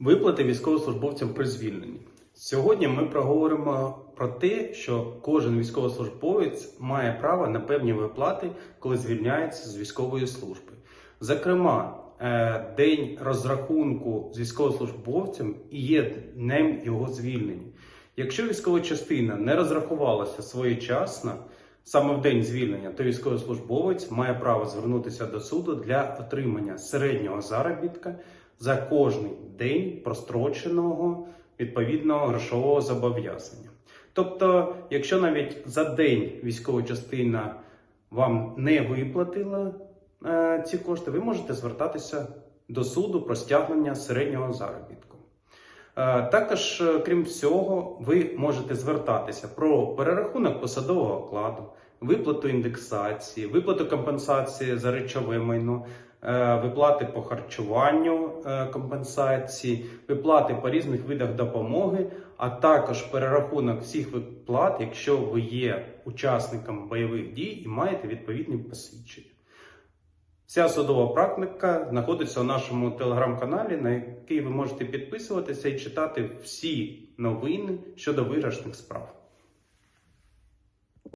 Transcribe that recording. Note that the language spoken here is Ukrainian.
Виплати військовослужбовцям при звільненні. Сьогодні ми проговоримо про те, що кожен військовослужбовець має право на певні виплати, коли звільняється з військової служби. Зокрема, е, день розрахунку з військовослужбовцем і є днем його звільнення. Якщо військова частина не розрахувалася своєчасно, саме в день звільнення, то військовослужбовець має право звернутися до суду для отримання середнього заробітка за кожний день простроченого відповідного грошового зобов'язання. Тобто, якщо навіть за день військова частина вам не виплатила е, ці кошти, ви можете звертатися до суду про стягнення середнього заробітку. Е, Також, е, крім всього, ви можете звертатися про перерахунок посадового окладу, виплату індексації, виплату компенсації за речове майно, виплати по харчуванню е, компенсації, виплати по різних видах допомоги, а також перерахунок всіх виплат, якщо ви є учасником бойових дій і маєте відповідні посвідчення. Вся судова практика знаходиться у нашому телеграм-каналі, на який ви можете підписуватися і читати всі новини щодо виграшних справ.